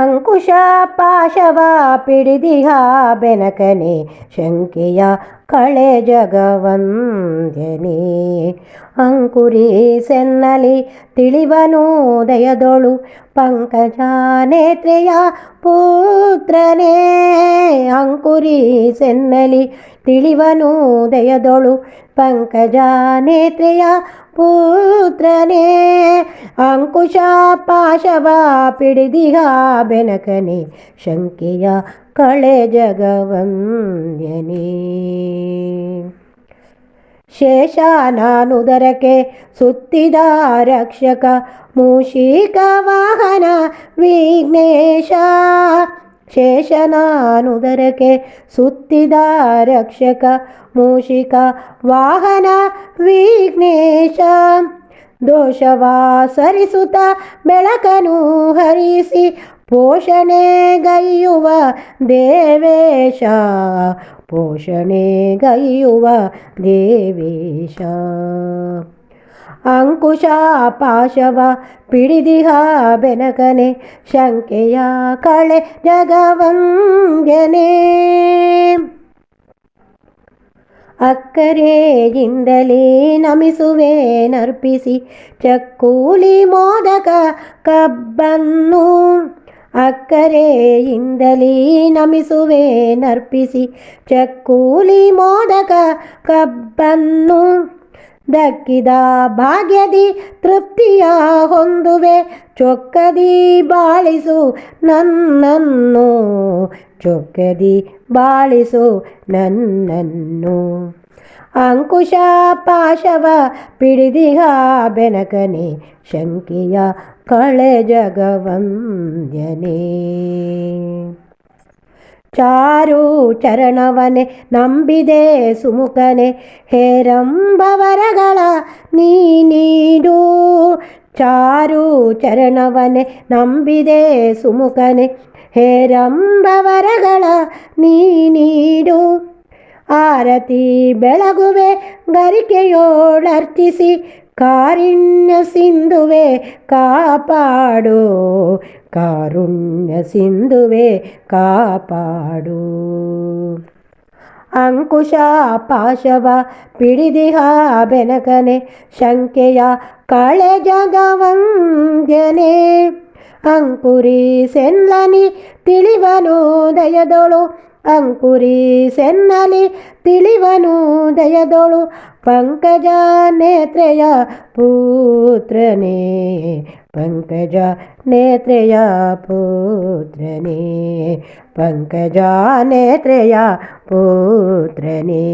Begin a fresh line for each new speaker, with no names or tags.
ಅಂಕುಶ ಪಾಶವ ಪಿಡಿದಿಹ ಬೆನಕನೆ ಶಂಕೆಯ ಕಳೆ ಜಗವಂದ್ಯನೇ. ಅಂಕುರಿ ಸೆನ್ನಲಿ ತಿಳಿವನು ದಯದೊಳು ಪಂಕಜ ನೇತ್ರೆಯ ಪುತ್ರನೇ. ಅಂಕುರಿ ಸೆನ್ನಲಿ ತಿಳಿವನು ದಯದೊಳು ಪಂಕಜ ನೇತ್ರೆಯ ಪುತ್ರನೇ, ಅಂಕುಶ ಪಾಶವ ಪಿಡಿದಿಹ ಬೆನಕನೆ, ಶಂಕೆಯ ಕಳೆ ಜಗವಂದ್ಯನೇ. ಶೇಷಾನಾನುದರಕ್ಕೆ ಸುತ್ತಿದ ರಕ್ಷಕ ಮೂಷಿಕ ವಾಹನ ವಿಘ್ನೇಶ ಶೇಷನಾನುದರಕ್ಕೆ ಸುತ್ತಿದ ರಕ್ಷಕ ಮೂಷಿಕ ವಾಹನ ವಿಘ್ನೇಶ. ದೋಷವ ಸರಿಸುತ್ತ ಬೆಳಕನು ಹರಿಸಿ ಪೋಷಣೆಗೈಯುವ ದೇವೇಶ. ಪೋಷಣೆಗೈಯುವ ದೇವೇಶ. ಅಂಕುಶ ಪಾಶವ ಪಿಡಿದಿಹ ಬೆನಕನೆ ಶಂಕೆಯ ಕಳೆ ಜಗವಂಗನೆ. ಅಕ್ಕರೆಯಿಂದಲೇ ನಮಿಸುವೆ ನರ್ಪಿಸಿ ಚಕ್ಕೂಲಿ ಮೋದಕ ಕಬ್ಬನ್ನು. ಅಕ್ಕರೆಯಿಂದಲೇ ನಮಿಸುವೆ ನರ್ಪಿಸಿ ಚಕ್ಕೂಲಿ ಮೋದಕ ಕಬ್ಬನ್ನು. ದಕ್ಕಿದ ಭಾಗ್ಯದಿ ತೃಪ್ತಿಯ ಹೊಂದುವೆ. ಚೊಕ್ಕದಿ ಬಾಳಿಸು ನನ್ನನ್ನು. ಚೊಕ್ಕದಿ ಬಾಳಿಸು ನನ್ನನ್ನು. ಅಂಕುಶ ಪಾಶವ ಪಿಡಿದಿಹ ಬೆನಕನೆ. ಶಂಕಿಯ ಕಳೆ ಜಗವಂದ್ಯನೇ. ಚಾರು ಚರಣವನೆ ನಂಬಿದೆ ಸುಮುಖನೆ. ಹೇರಂಬವರಗಳ ನೀಡು ಚಾರು ಚರಣವನೆ ನಂಬಿದೆ ಸುಮುಖನೆ. ಹೇರಂಬವರಗಳ ನೀಡು ಆರತಿ ಬೆಳಗುವೆ ಗರಿಕೆಯೋಳರ್ಚಿಸಿ ಕಾರುಣ್ಯ ಸಿಂಧುವೆ ಕಾಪಾಡು ಕಾರುಣ್ಯ ಸಿಂಧುವೆ ಕಾಪಾಡು ಅಂಕುಶ ಪಾಶವ ಪಿಡಿದಿಹ ಬೆನಕನೆ ಶಂಕೆಯ ಕಳೆ ಜಗವಂದ್ಯನೆ ಅಂಕುರಿ ಸೆನ್ನಲಿ ತಿಳಿವನು ದಯದೊಳು ಅಂಕುರಿ ಸೆನ್ನಲಿ ತಿಳಿವನು ದಯದೊಳು ಪಂಕಜ ನೇತ್ರೆಯ ಪುತ್ರನೇ ಪಂಕಜ ನೇತ್ರೆಯ ಪುತ್ರನೇ ಪಂಕಜ ನೇತ್ರೆಯ ಪುತ್ರನೇ